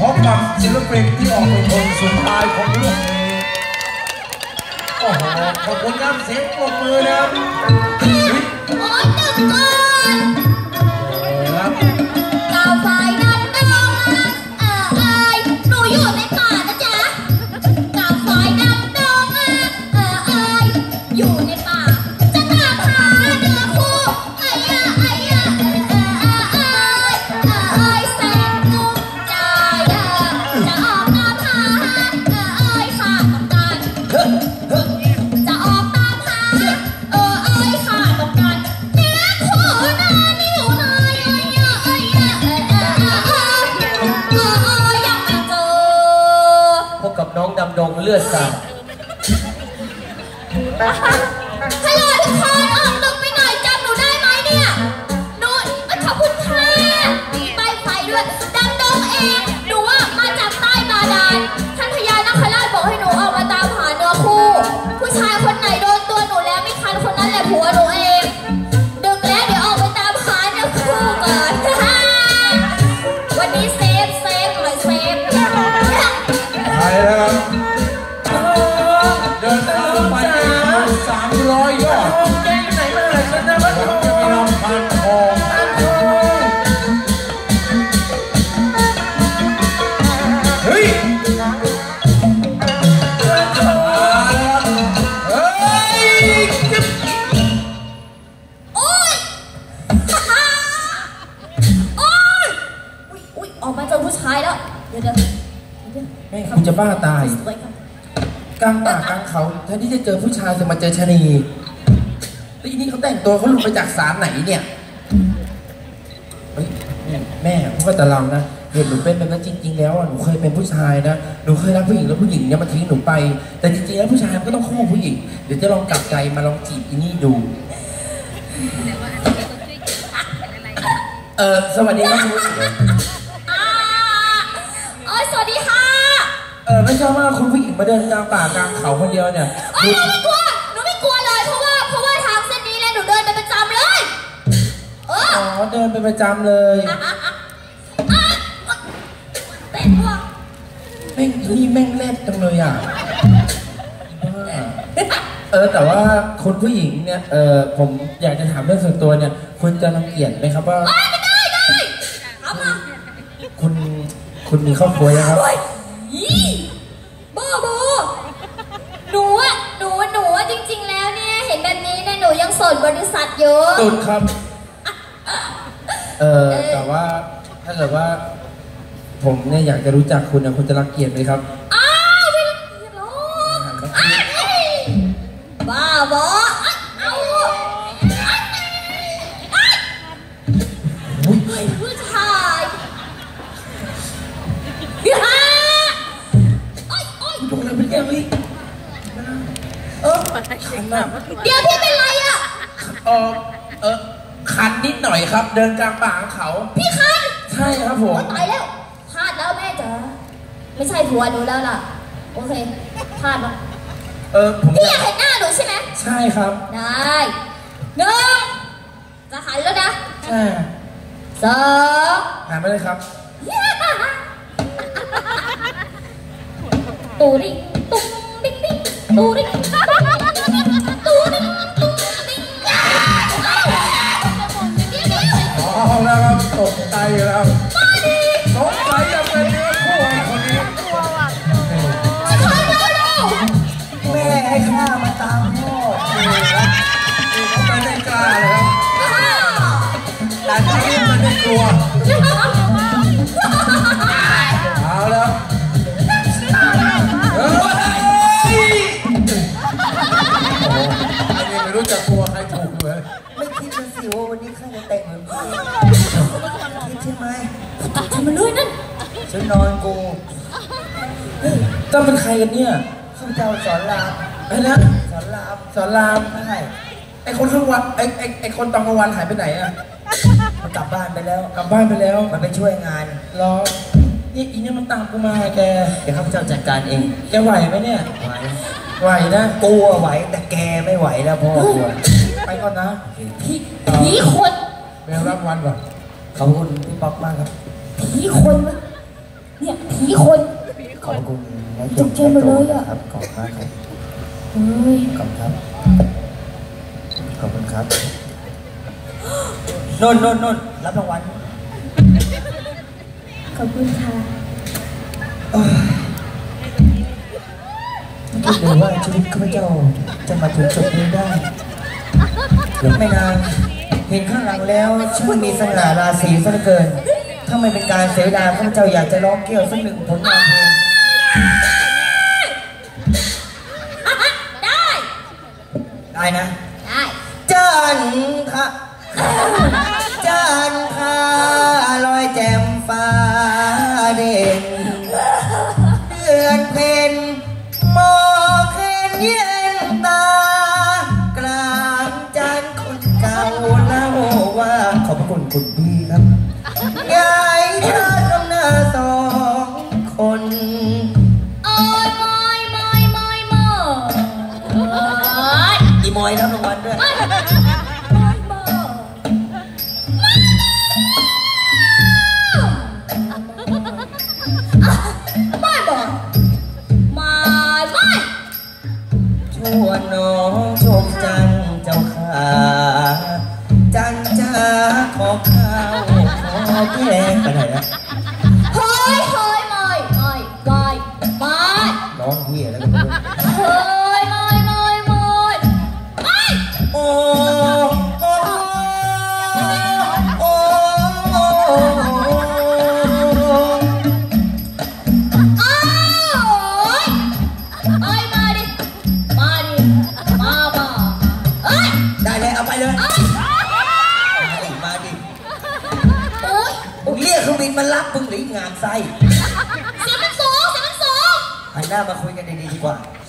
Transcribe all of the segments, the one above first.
พบกับศิลปินที่ออกเป็นคนสุดท้ายของเรื่องโอ้โหขอบคุณครับเสียงปรบมือนะครับ ดำดงเลือดสาด บ้าตายสวยครับกลางป่ากลางเขาแทนที่จะเจอผู้ชายจะมาเจอชะนีแล้วอีนี่เขาแต่งตัวเขาหลุดมาจากสารไหนเนี่ยเฮ้ยนี่แม่พูดกับแต่เรานะเห็นหนูเป็นแบบนั้นจริง ๆ แล้วอะหนูเคยเป็นผู้ชายนะหนูเคยรักผู้หญิงแล้วผู้หญิงเนี่ยมาทิ้งหนูไป แต่จริงๆแล้วผู้ชายมันก็ต้องข้อผู้หญิงเดี๋ยวจะลองกลับใจมาลองจีบอีนี่ดู เออสวัสดีครับคุณ เออไม่ชอบว่าคุณผู้หญิงมาเดินกลางป่ากลางเขาคนเดียวเนี่ยโอ๊ยหนูไม่กลัว หนูไม่กลัวเลย เพราะว่า เพราะว่าทางเส้นนี้แหละหนูเดินเป็นประจำเลย เอออ๋อเดินเป็นประจำเลยอะอะอะอะเต้นว่ะแม่งอีนี่แม่งแรดจังเลยอะเออแต่ว่าคุณผู้หญิงเนี่ยเออผมอยากจะถามเรื่องส่วนตัวเนี่ยคุณจะรังเกียจไหมครับว่า เอ้ยไม่ได้ได้เอามา คุณคุณมีครอบครัวยังครับ โอ๊ยยี่ บริษัทอยู่สุดครับ เออแต่ว่าถ้าเกิดว่า ผมเนี่ยอยากจะรู้จักคุณนะคุณจะรังเกียจไหมครับ เออเออคันนิดหน่อยครับ เดินกลางป่าของเขา พี่คันใช่ครับผม โอ๊ยตายแล้วพลาดแล้วแม่จ๋าไม่ใช่ผัวหนูแล้วล่ะ โอเคพลาดแล้วเออผมพี่ออยายากกเห็นหน้าหนูใช่ไหมใช่ครับ ได้หนึ่งจะหันแล้วนะใช่สองหาไม่เลยครับ ตูริงตุ้งดิ้งดิ้งตูริ ตก ฉันนอนกูเจ้าเป็นใครกันเนี่ยข้าพเจ้าสอนรามไอ้นะสอนรามสอนรามใช่ไอ้คนข้างวันไอ้ไอ้ไอ้คนตอนกลางวันหายไปไหนอะมันกลับบ้านไปแล้วกลับบ้านไปแล้วมันไปช่วยงานรอนี่อีเนี่ยมันตามกูมาแกเดี๋ยวข้าพเจ้าจัดการเองแกไหวไหมเนี่ยไหวไหวนะกูอะไหวแต่แกไม่ไหวแล้วพ่อกูอะไปก่อนนะผีผีคนไปรับวันก่อนขอบคุณพี่ป๊อกมากครับผีคนวะเนี่ย ผีคน ขอบคุณนะจุกเจนหมดเลยอะ ครับขอบคุณครับเฮ้ยขอบคุณครับ ขอบคุณครับนนนนนนรับรางวัลขอบคุณค่ะคิดเลยว่าชีวิตข้าพเจ้าจะมาถึงจุดนี้ได้ไม่นานเห็นข้างหลังแล้วช่างมีสง่าราศีซะเหลือเกิน ถ้าไม่เป็นการเสียเวลาข้าพเจ้าอยากจะร้องเกี่ยวสักหนึ่งผลงานเพลงได้ได้นะ ได้จันทะจันทราลอยแจ่มฟ้าเด่นเดือนเพ็ญมองเห็นเย็นตา กลางจันทร์คนเก่าเล่าว่าขอบพระคุณคุณพี่ ขอแกง มึงหรืองามไส้เสียงมันสูงเสียงมันสูงหันหน้ามาคุยกันดีๆดีกว่าเอา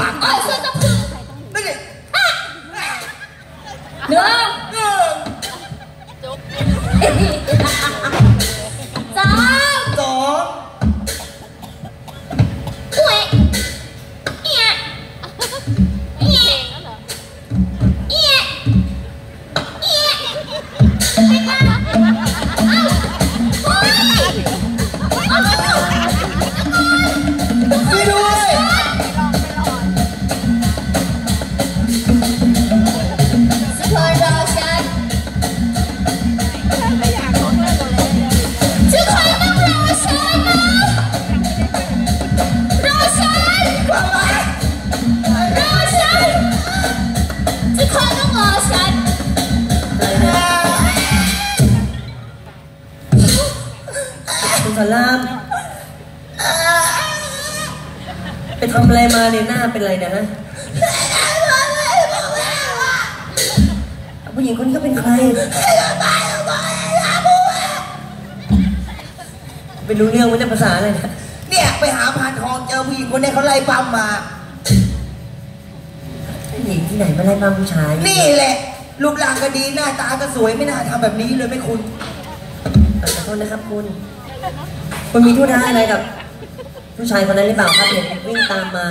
มา ไปทำอะไรมาเนี่ยหน้าเป็นไรเนี่ยฮะผู้หญิงคนนี้เขาเป็นใครไม่รู้เรื่องมันจะภาษาอะไรเนี่ยเนี่ย ไปหาพานทองเจอผู้หญิงคนนี้เขาไล่ปั๊มมา ผู้หญิงที่ไหนมาไล่มาผู้ชายนี่แหละ รูปร่างก็ดีหน้าตาก็สวยไม่น่าทำแบบนี้เลยไม่คุณเอ่อขอโทษนะครับคุณ คุณมีธุระอะไรกับ ผู้ชายคนนั้นหรือเปล่าครับเห็นวิ่งตามมา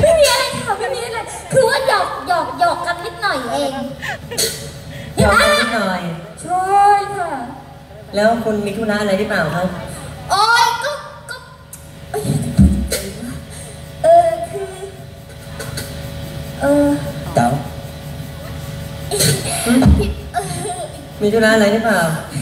ไม่มีอะไรค่ะไม่มีอะไรคือว่าหยอกหยอกหยอกกันนิดหน่อยเองยอมกันนิดหน่อย ใช่ค่ะ แล้วคุณมีธุระอะไรหรือเปล่าครับ โอ๊ยก็ก็เอ้ยเออคือเออเต๋าพี่เออมีธุระอะไรหรือเปล่าค